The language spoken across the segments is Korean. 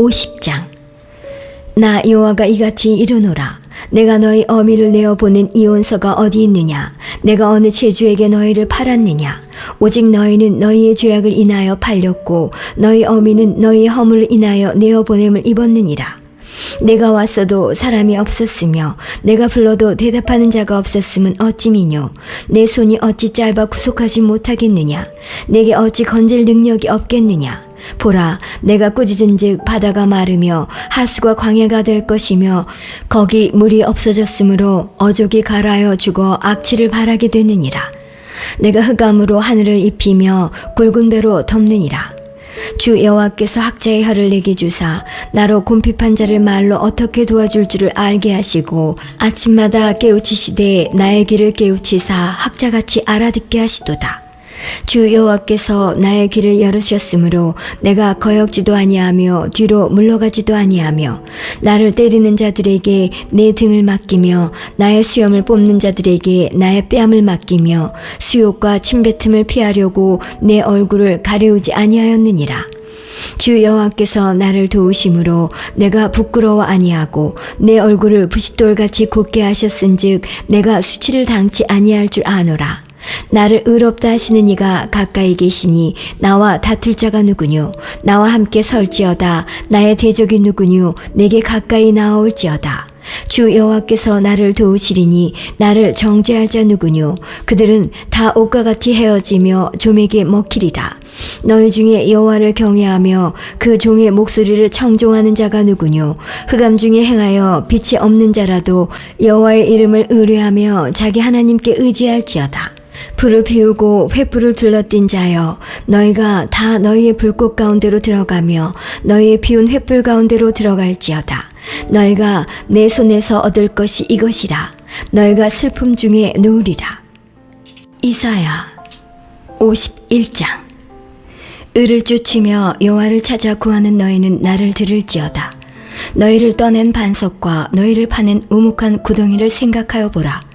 50장. 나 여호와가 이같이 이르노라. 내가 너희 어미를 내어 보낸 이혼서가 어디 있느냐? 내가 어느 제주에게 너희를 팔았느냐? 오직 너희는 너희의 죄악을 인하여 팔렸고 너희 어미는 너희의 허물을 인하여 내어 보냄을 입었느니라. 내가 왔어도 사람이 없었으며 내가 불러도 대답하는 자가 없었음은 어찌미뇨? 내 손이 어찌 짧아 구속하지 못하겠느냐? 내게 어찌 건질 능력이 없겠느냐 보라 내가 꾸짖은즉 바다가 마르며 하수가 광야가 될 것이며 거기 물이 없어졌으므로 어족이 갈아여 죽어 악취를 바라게 되느니라. 내가 흑암으로 하늘을 입히며 굵은 배로 덮느니라. 주 여호와께서 학자의 혀를 내게 주사 나로 곰핍한 자를 말로 어떻게 도와줄 줄을 알게 하시고 아침마다 깨우치시되 나의 귀를 깨우치사 학자같이 알아듣게 하시도다 주 여호와께서 나의 귀를 열으셨으므로 내가 거역지도 아니하며 뒤로 물러가지도 아니하며 나를 때리는 자들에게 내 등을 맡기며 나의 수염을 뽑는 자들에게 나의 뺨을 맡기며 수욕과 침뱉음을 피하려고 내 얼굴을 가려우지 아니하였느니라. 주 여호와께서 나를 도우심으로 내가 부끄러워 아니하고 내 얼굴을 부싯돌같이 굳게 하셨은즉 내가 수치를 당치 아니할 줄 아노라 나를 의롭다 하시는 이가 가까이 계시니 나와 다툴 자가 누구뇨? 나와 함께 설지어다. 나의 대적이 누구뇨? 내게 가까이 나아올지어다. 주 여호와께서 나를 도우시리니 나를 정죄할 자 누구뇨? 그들은 다 옷과 같이 헤어지며 좀에게 먹히리라. 너희 중에 여호와를 경외하며 그 종의 목소리를 청종하는 자가 누구뇨? 흑암 중에 행하여 빛이 없는 자라도 여호와의 이름을 의뢰하며 자기 하나님께 의지할지어다 불을 피우고 횃불을 둘러띈 자여 너희가 다 너희의 불꽃 가운데로 들어가며 너희의 피운 횃불 가운데로 들어갈지어다. 너희가 내 손에서 얻을 것이 이것이라. 너희가 슬픔 중에 누우리라. 이사야 51장. 을을 쫓으며 여호와를 찾아 구하는 너희는 나를 들을지어다. 너희를 떠낸 반석과 너희를 파낸 우묵한 구덩이를 생각하여 보라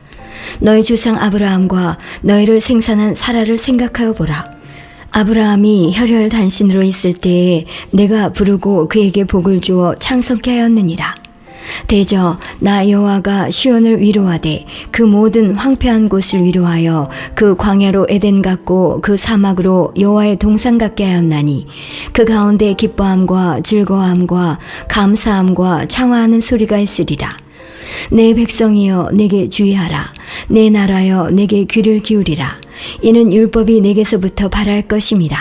너희 조상 아브라함과 너희를 생산한 사라를 생각하여 보라. 아브라함이 혈혈 단신으로 있을 때에 내가 부르고 그에게 복을 주어 창성케 하였느니라. 대저 나 여호와가 시온을 위로하되 그 모든 황폐한 곳을 위로하여 그 광야로 에덴 같고 그 사막으로 여호와의 동산 같게 하였나니 그 가운데 기뻐함과 즐거움과 감사함과 창화하는 소리가 있으리라. 내 백성이여 내게 주의하라. 내 나라여 내게 귀를 기울이라. 이는 율법이 내게서부터 발할 것임이라.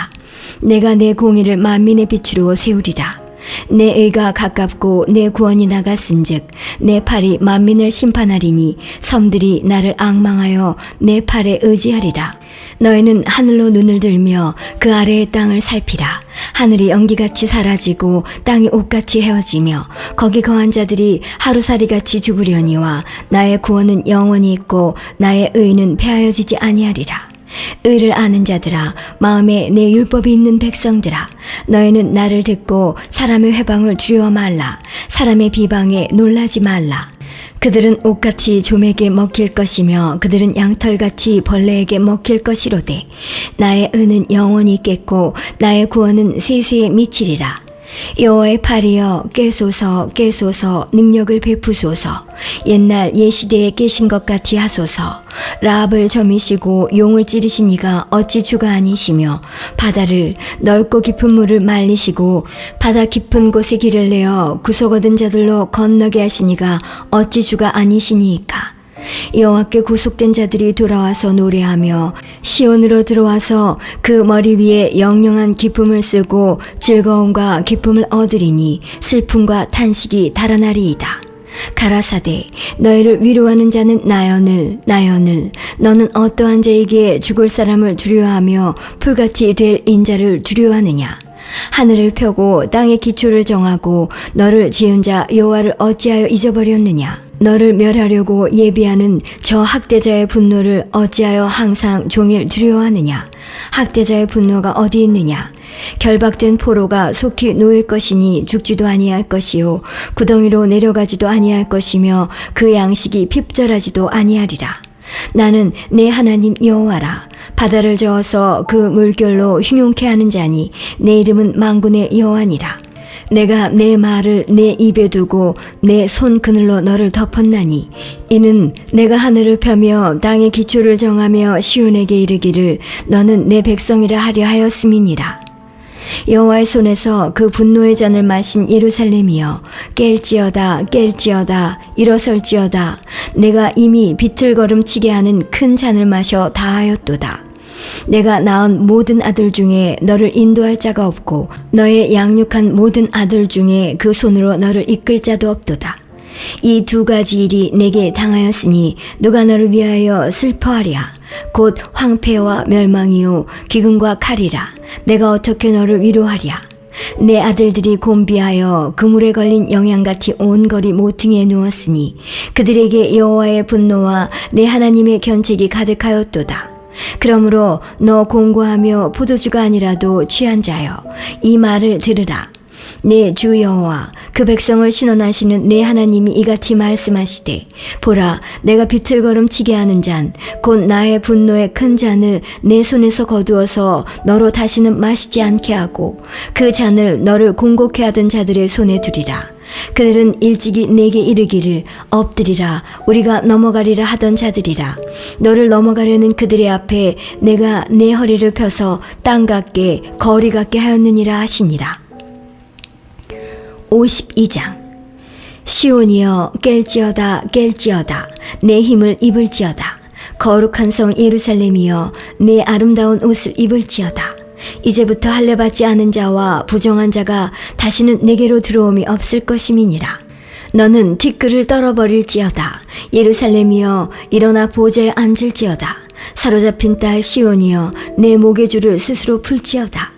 내가 내 공의를 만민의 빛으로 세우리라. 내 의가 가깝고 내 구원이 나갔은즉 내 팔이 만민을 심판하리니 섬들이 나를 앙망하여 내 팔에 의지하리라 너희는 하늘로 눈을 들며 그 아래의 땅을 살피라. 하늘이 연기같이 사라지고 땅이 옷같이 헤어지며 거기 거한 자들이 하루살이같이 죽으려니와 나의 구원은 영원히 있고 나의 의는 패하여지지 아니하리라. 의를 아는 자들아 마음에 내 율법이 있는 백성들아 너희는 나를 듣고 사람의 회방을 두려워 말라. 사람의 비방에 놀라지 말라 그들은 옷같이 좀에게 먹힐 것이며 그들은 양털같이 벌레에게 먹힐 것이로되 나의 은은 영원히 있겠고 나의 구원은 세세에 미치리라 여호와의 팔이여 깨소서 깨소서 능력을 베푸소서. 옛날 예시대에 깨신 것 같이 하소서. 라합을 점이시고 용을 찌르신 이가 어찌 주가 아니시며 바다를 넓고 깊은 물을 말리시고 바다 깊은 곳에 길을 내어 구속 얻은 자들로 건너게 하시니가 어찌 주가 아니시니이까 여호와께 구속된 자들이 돌아와서 노래하며 시온으로 들어와서 그 머리 위에 영영한 기쁨을 쓰고 즐거움과 기쁨을 얻으리니 슬픔과 탄식이 달아나리이다. 가라사대. 너희를 위로하는 자는 나연을 나연을. 너는 어떠한 자에게 죽을 사람을 두려워하며 풀같이 될 인자를 두려워하느냐? 하늘을 펴고 땅의 기초를 정하고 너를 지은 자 여호와를 어찌하여 잊어버렸느냐 너를 멸하려고 예비하는 저 학대자의 분노를 어찌하여 항상 종일 두려워하느냐? 학대자의 분노가 어디 있느냐? 결박된 포로가 속히 놓일 것이니 죽지도 아니할 것이요. 구덩이로 내려가지도 아니할 것이며 그 양식이 핍절하지도 아니하리라. 나는 내 하나님 여호와라. 바다를 저어서 그 물결로 흉용케 하는 자니 내 이름은 망군의 여호와니라 내가 내 말을 내 입에 두고 내 손 그늘로 너를 덮었나니 이는 내가 하늘을 펴며 땅의 기초를 정하며 시온에게 이르기를 너는 내 백성이라 하려 하였음이니라. 여호와의 손에서 그 분노의 잔을 마신 예루살렘이여 깰지어다 깰지어다 일어설지어다. 내가 이미 비틀거름치게 하는 큰 잔을 마셔 다하였도다 내가 낳은 모든 아들 중에 너를 인도할 자가 없고 너의 양육한 모든 아들 중에 그 손으로 너를 이끌 자도 없도다. 이 두 가지 일이 내게 당하였으니 누가 너를 위하여 슬퍼하랴. 곧 황폐와 멸망이요 기근과 칼이라. 내가 어떻게 너를 위로하랴. 내 아들들이 곤비하여 그물에 걸린 영양같이 온 거리 모퉁이에 누웠으니 그들에게 여호와의 분노와 내 하나님의 견책이 가득하였도다. 그러므로 너 공고하며 포도주가 아니라도 취한 자여 이 말을 들으라. 내주 여호와 그 백성을 신원하시는 내 하나님이 이같이 말씀하시되 보라 내가 비틀거름 치게 하는 잔 곧 나의 분노의 큰 잔을 내 손에서 거두어서 너로 다시는 마시지 않게 하고 그 잔을 너를 공곡해 하던 자들의 손에 두리라 그들은 일찍이 내게 이르기를 엎드리라 우리가 넘어가리라 하던 자들이라. 너를 넘어가려는 그들의 앞에 내가 내 허리를 펴서 땅 같게 거리 같게 하였느니라 하시니라. 52장. 시온이여 깰지어다 깰지어다. 내 힘을 입을지어다. 거룩한 성 예루살렘이여 내 아름다운 옷을 입을지어다 이제부터 할례받지 않은 자와 부정한 자가 다시는 내게로 들어옴이 없을 것임이니라. 너는 티끌을 떨어버릴지어다. 예루살렘이여 일어나 보좌에 앉을지어다. 사로잡힌 딸 시온이여 내 목의 줄을 스스로 풀지어다.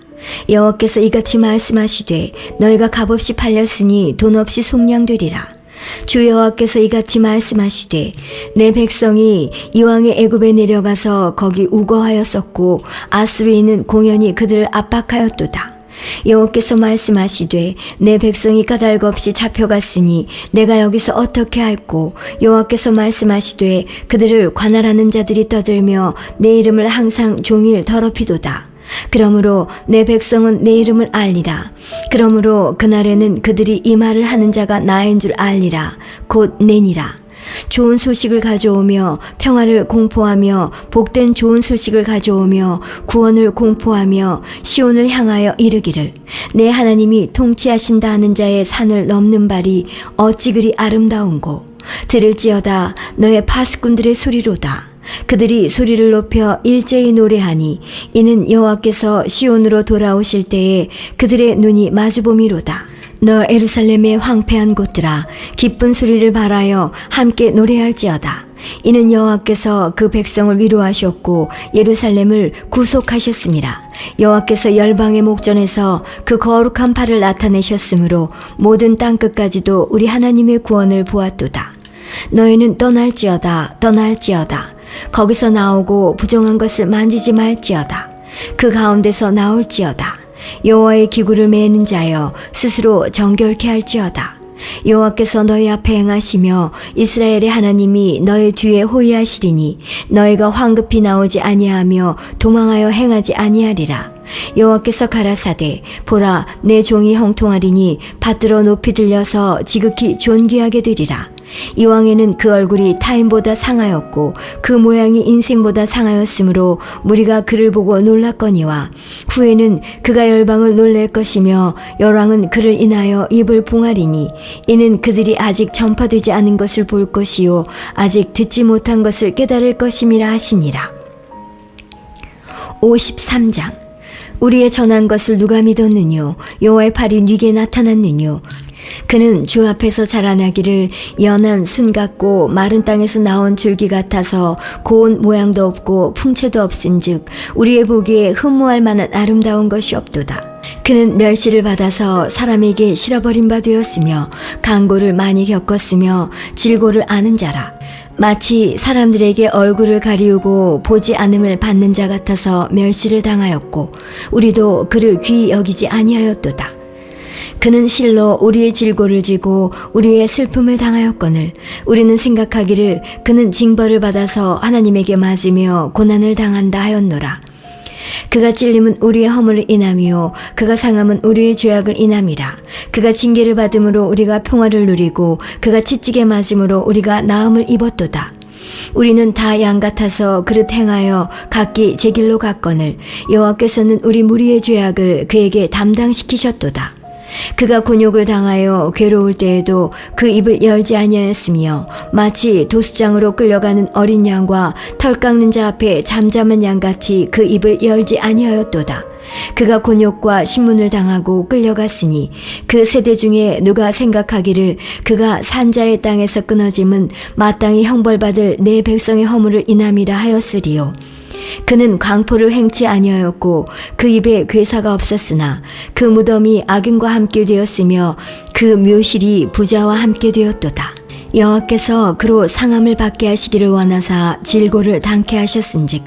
여호와께서 이같이 말씀하시되 너희가 값없이 팔렸으니 돈 없이 속량되리라 주 여호와께서 이같이 말씀하시되 내 백성이 이왕의 애굽에 내려가서 거기 우거하였었고 아수르인은 공연히 그들을 압박하였도다. 여호와께서 말씀하시되 내 백성이 까닭 없이 잡혀갔으니 내가 여기서 어떻게 할꼬? 여호와께서 말씀하시되 그들을 관할하는 자들이 떠들며 내 이름을 항상 종일 더럽히도다 그러므로 내 백성은 내 이름을 알리라. 그러므로 그날에는 그들이 이 말을 하는 자가 나인 줄 알리라. 곧 내니라. 좋은 소식을 가져오며 평화를 공포하며 복된 좋은 소식을 가져오며 구원을 공포하며 시온을 향하여 이르기를 내 하나님이 통치하신다 하는 자의 산을 넘는 발이 어찌 그리 아름다운고 들을지어다 너의 파수꾼들의 소리로다 그들이 소리를 높여 일제히 노래하니 이는 여호와께서 시온으로 돌아오실 때에 그들의 눈이 마주보미로다. 너 에루살렘의 황폐한 곳들아 기쁜 소리를 발하여 함께 노래할지어다. 이는 여호와께서 그 백성을 위로하셨고 예루살렘을 구속하셨습니다. 여호와께서 열방의 목전에서 그 거룩한 팔을 나타내셨으므로 모든 땅 끝까지도 우리 하나님의 구원을 보았도다. 너희는 떠날지어다 떠날지어다 거기서 나오고 부정한 것을 만지지 말지어다. 그 가운데서 나올지어다. 여호와의 기구를 매는 자여 스스로 정결케 할지어다. 여호와께서 너희 앞에 행하시며 이스라엘의 하나님이 너희 뒤에 호위하시리니 너희가 황급히 나오지 아니하며 도망하여 행하지 아니하리라. 여호와께서 가라사대 보라 내 종이 형통하리니 받들어 높이 들려서 지극히 존귀하게 되리라. 이왕에는 그 얼굴이 타인보다 상하였고 그 모양이 인생보다 상하였으므로 무리가 그를 보고 놀랐거니와 후에는 그가 열방을 놀랄 것이며 열왕은 그를 인하여 입을 봉하리니 이는 그들이 아직 전파되지 않은 것을 볼 것이요 아직 듣지 못한 것을 깨달을 것임이라 하시니라. 53장. 우리의 전한 것을 누가 믿었느뇨? 여호와의 팔이 네게 나타났느뇨 그는 주 앞에서 자라나기를 연한 순 같고 마른 땅에서 나온 줄기 같아서 고운 모양도 없고 풍채도 없은즉 우리의 보기에 흠모할 만한 아름다운 것이 없도다. 그는 멸시를 받아서 사람에게 실어버린 바 되었으며 강고를 많이 겪었으며 질고를 아는 자라. 마치 사람들에게 얼굴을 가리우고 보지 않음을 받는 자 같아서 멸시를 당하였고 우리도 그를 귀히 여기지 아니하였도다. 그는 실로 우리의 질고를 지고 우리의 슬픔을 당하였거늘 우리는 생각하기를 그는 징벌을 받아서 하나님에게 맞으며 고난을 당한다 하였노라. 그가 찔림은 우리의 허물을 인함이요 그가 상함은 우리의 죄악을 인함이라. 그가 징계를 받음으로 우리가 평화를 누리고 그가 치찌게 맞음으로 우리가 나음을 입었도다. 우리는 다 양 같아서 그릇 행하여 각기 제 길로 갔거늘 여호와께서는 우리 무리의 죄악을 그에게 담당시키셨도다 그가 곤욕을 당하여 괴로울 때에도 그 입을 열지 아니하였으며 마치 도수장으로 끌려가는 어린 양과 털 깎는 자 앞에 잠잠한 양같이 그 입을 열지 아니하였도다. 그가 곤욕과 신문을 당하고 끌려갔으니 그 세대 중에 누가 생각하기를 그가 산자의 땅에서 끊어짐은 마땅히 형벌받을 내 백성의 허물을 인함이라 하였으리요. 그는 광포를 행치 아니하였고 그 입에 괴사가 없었으나 그 무덤이 악인과 함께 되었으며 그 묘실이 부자와 함께 되었도다. 여호와께서 그로 상함을 받게 하시기를 원하사 질고를 당케 하셨은즉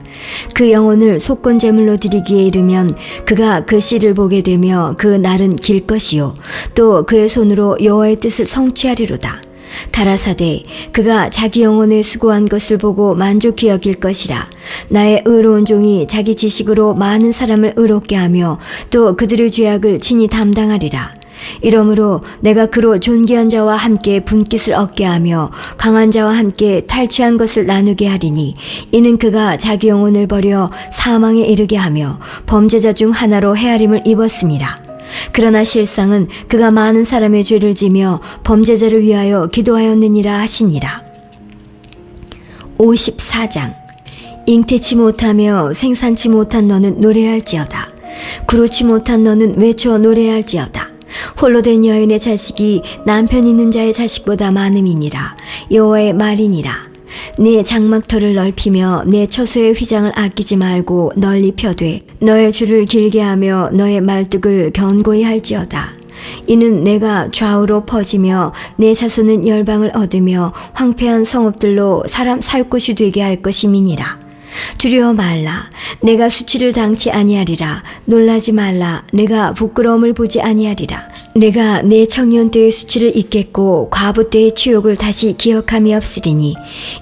그 영혼을 속건 제물로 드리기에 이르면 그가 그 씨를 보게 되며 그 날은 길 것이요 또 그의 손으로 여호와의 뜻을 성취하리로다. 가라사대 그가 자기 영혼에 수고한 것을 보고 만족히 여길 것이라 나의 의로운 종이 자기 지식으로 많은 사람을 의롭게 하며 또 그들의 죄악을 친히 담당하리라 이러므로 내가 그로 존귀한 자와 함께 분깃을 얻게 하며 강한 자와 함께 탈취한 것을 나누게 하리니 이는 그가 자기 영혼을 버려 사망에 이르게 하며 범죄자 중 하나로 헤아림을 입었습니다. 그러나 실상은 그가 많은 사람의 죄를 지며 범죄자를 위하여 기도하였느니라 하시니라. 54장 잉태치 못하며 생산치 못한 너는 노래할지어다. 그렇지 못한 너는 외쳐 노래할지어다. 홀로 된 여인의 자식이 남편 있는 자의 자식보다 많음이니라. 여호와의 말이니라. 네 장막터를 넓히며 내 처소의 휘장을 아끼지 말고 널리 펴되 너의 줄을 길게 하며 너의 말뚝을 견고히 할지어다. 이는 내가 좌우로 퍼지며 내 자손은 열방을 얻으며 황폐한 성읍들로 사람 살 곳이 되게 할 것임이니라. 두려워 말라. 내가 수치를 당치 아니하리라. 놀라지 말라. 내가 부끄러움을 보지 아니하리라. 내가 내 청년 때의 수치를 잊겠고 과부 때의 치욕을 다시 기억함이 없으리니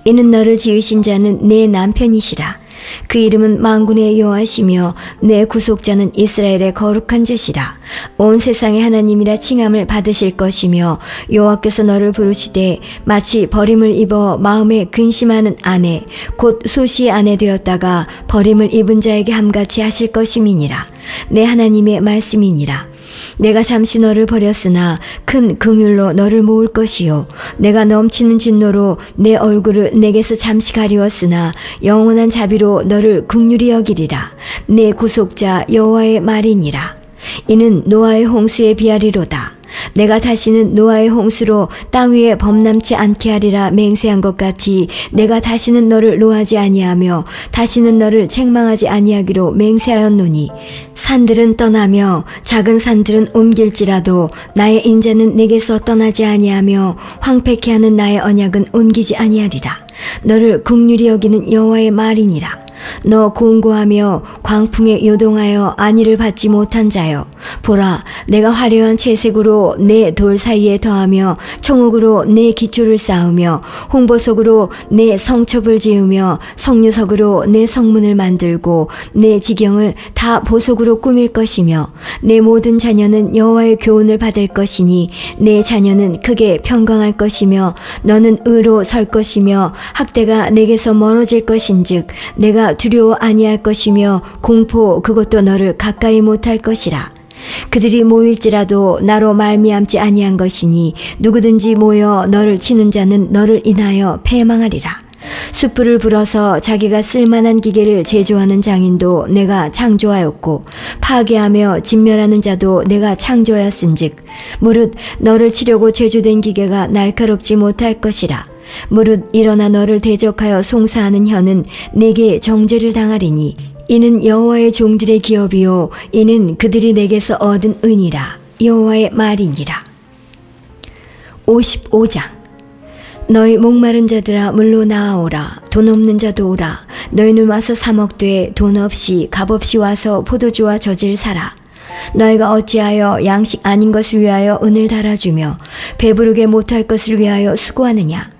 이는 너를 지으신 자는 내 남편이시라. 그 이름은 망군의 여호와시며 내 구속자는 이스라엘의 거룩한 자시라. 온 세상의 하나님이라 칭함을 받으실 것이며 여호와께서 너를 부르시되 마치 버림을 입어 마음에 근심하는 아내 곧 소시의 아내 되었다가 버림을 입은 자에게 함같이 하실 것임이니라. 내 하나님의 말씀이니라. 내가 잠시 너를 버렸으나 큰 긍휼로 너를 모을 것이요. 내가 넘치는 진노로 내 얼굴을 내게서 잠시 가리웠으나 영원한 자비로 너를 긍휼히 여기리라. 내 구속자 여호와의 말이니라. 이는 노아의 홍수에 비하리로다 내가 다시는 노아의 홍수로 땅 위에 범람치 않게 하리라 맹세한 것 같이 내가 다시는 너를 노하지 아니하며 다시는 너를 책망하지 아니하기로 맹세하였노니 산들은 떠나며 작은 산들은 옮길지라도 나의 인자는 내게서 떠나지 아니하며 황폐케 하는 나의 언약은 옮기지 아니하리라. 너를 국률이 여기는 여호와의 말이니라 너 공고하며 광풍에 요동하여 안위를 받지 못한 자여. 보라 내가 화려한 채색으로 내 돌 사이에 더하며 청옥으로 내 기초를 쌓으며 홍보석으로 내 성첩을 지으며 성유석으로 내 성문을 만들고 내 지경을 다 보석으로 꾸밀 것이며 내 모든 자녀는 여호와의 교훈을 받을 것이니 내 자녀는 크게 평강할 것이며 너는 의로 설 것이며 학대가 내게서 멀어질 것인즉 내가 두려워 아니할 것이며 공포 그것도 너를 가까이 못할 것이라. 그들이 모일지라도 나로 말미암지 아니한 것이니 누구든지 모여 너를 치는 자는 너를 인하여 패망하리라. 숯불을 불어서 자기가 쓸만한 기계를 제조하는 장인도 내가 창조하였고 파괴하며 진멸하는 자도 내가 창조하였은즉 무릇 너를 치려고 제조된 기계가 날카롭지 못할 것이라. 무릇 일어나 너를 대적하여 송사하는 혀는 내게 정죄를 당하리니 이는 여호와의 종들의 기업이요 이는 그들이 내게서 얻은 은이라. 여호와의 말이니라. 55장. 너희 목마른 자들아 물로 나아오라. 돈 없는 자도 오라. 너희는 와서 사 먹되 돈 없이 값 없이 와서 포도주와 젖을 사라. 너희가 어찌하여 양식 아닌 것을 위하여 은을 달아주며 배부르게 못할 것을 위하여 수고하느냐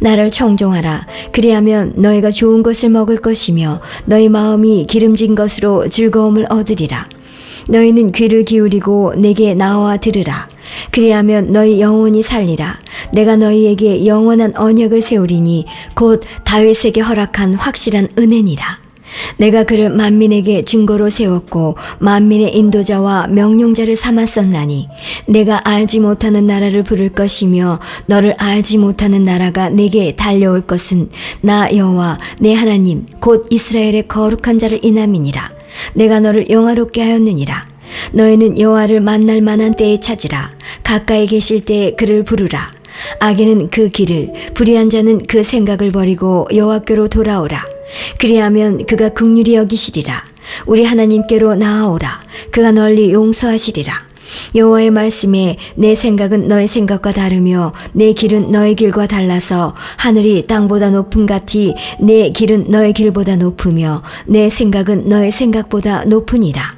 나를 청종하라. 그리하면 너희가 좋은 것을 먹을 것이며 너희 마음이 기름진 것으로 즐거움을 얻으리라. 너희는 귀를 기울이고 내게 나와 들으라. 그리하면 너희 영혼이 살리라. 내가 너희에게 영원한 언약을 세우리니 곧 다윗에게 허락한 확실한 은혜니라. 내가 그를 만민에게 증거로 세웠고 만민의 인도자와 명령자를 삼았었나니 내가 알지 못하는 나라를 부를 것이며 너를 알지 못하는 나라가 내게 달려올 것은 나 여호와 내 하나님 곧 이스라엘의 거룩한 자를 인함이니라. 내가 너를 영화롭게 하였느니라. 너희는 여호와를 만날 만한 때에 찾으라. 가까이 계실 때에 그를 부르라. 악인은 그 길을 불의한 자는 그 생각을 버리고 여호와께로 돌아오라 그리하면 그가 긍휼히 여기시리라. 우리 하나님께로 나아오라. 그가 널리 용서하시리라. 여호와의 말씀에 내 생각은 너의 생각과 다르며 내 길은 너의 길과 달라서 하늘이 땅보다 높음 같이 내 길은 너의 길보다 높으며 내 생각은 너의 생각보다 높으니라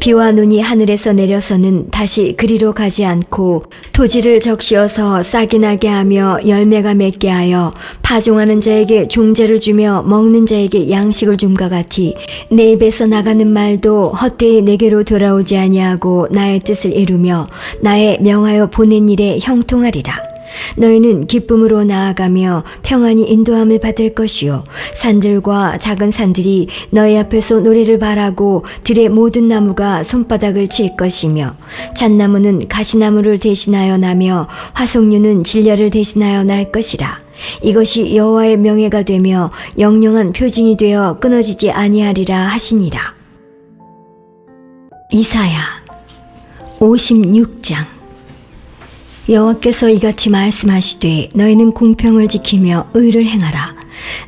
비와 눈이 하늘에서 내려서는 다시 그리로 가지 않고 토지를 적시어서 싹이 나게 하며 열매가 맺게 하여 파종하는 자에게 종자를 주며 먹는 자에게 양식을 줌과 같이 내 입에서 나가는 말도 헛되이 내게로 돌아오지 아니하고 나의 뜻을 이루며 나의 명하여 보낸 일에 형통하리라. 너희는 기쁨으로 나아가며 평안히 인도함을 받을 것이요. 산들과 작은 산들이 너희 앞에서 노래를 바라고 들의 모든 나무가 손바닥을 칠 것이며 잣나무는 가시나무를 대신하여 나며 화석류는 진려를 대신하여 날 것이라. 이것이 여호와의 명예가 되며 영영한 표징이 되어 끊어지지 아니하리라 하시니라. 이사야 56장 여호와께서 이같이 말씀하시되 너희는 공평을 지키며 의를 행하라.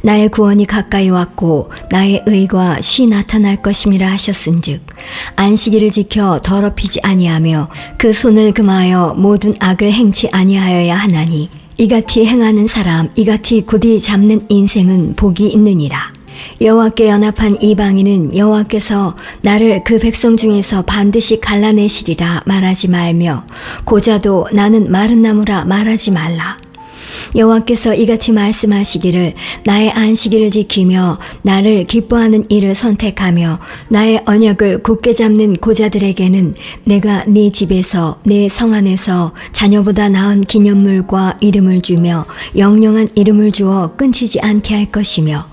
나의 구원이 가까이 왔고 나의 의가 쉬 나타날 것임이라 하셨은즉 안식일을 지켜 더럽히지 아니하며 그 손을 금하여 모든 악을 행치 아니하여야 하나니 이같이 행하는 사람 이같이 굳이 잡는 인생은 복이 있느니라 여호와께 연합한 이방인은 여호와께서 나를 그 백성 중에서 반드시 갈라내시리라 말하지 말며 고자도 나는 마른 나무라 말하지 말라. 여호와께서 이같이 말씀하시기를 나의 안식일을 지키며 나를 기뻐하는 일을 선택하며 나의 언약을 굳게 잡는 고자들에게는 내가 네 집에서 내 성 안에서 자녀보다 나은 기념물과 이름을 주며 영영한 이름을 주어 끊치지 않게 할 것이며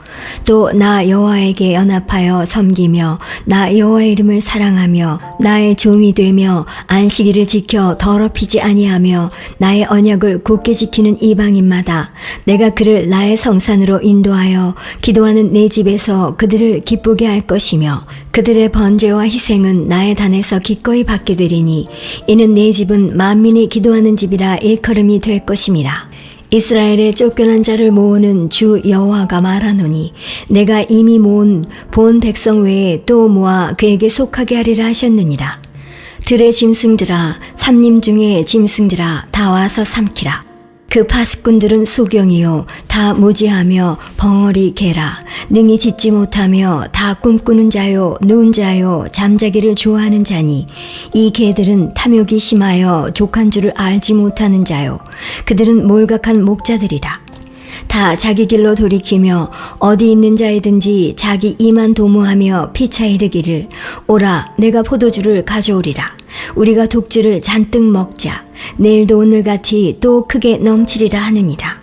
또 나 여호와에게 연합하여 섬기며 나 여호와의 이름을 사랑하며 나의 종이 되며 안식일을 지켜 더럽히지 아니하며 나의 언약을 굳게 지키는 이방인마다 내가 그를 나의 성산으로 인도하여 기도하는 내 집에서 그들을 기쁘게 할 것이며 그들의 번제와 희생은 나의 단에서 기꺼이 받게 되리니 이는 내 집은 만민이 기도하는 집이라 일컬음이 될 것임이라 이스라엘의 쫓겨난 자를 모으는 주 여호와가 말하노니 내가 이미 모은 본 백성 외에 또 모아 그에게 속하게 하리라 하셨느니라. 들의 짐승들아 삼림 중에 짐승들아 다 와서 삼키라 그 파수꾼들은 소경이요. 다 무지하며 벙어리 개라. 능히 짓지 못하며 다 꿈꾸는 자요. 누운 자요. 잠자기를 좋아하는 자니. 이 개들은 탐욕이 심하여 족한 줄을 알지 못하는 자요. 그들은 몰각한 목자들이라 다 자기 길로 돌이키며 어디 있는 자이든지 자기 이만 도모하며 피차 이르기를 오라 내가 포도주를 가져오리라. 우리가 독주를 잔뜩 먹자. 내일도 오늘같이 또 크게 넘치리라 하느니라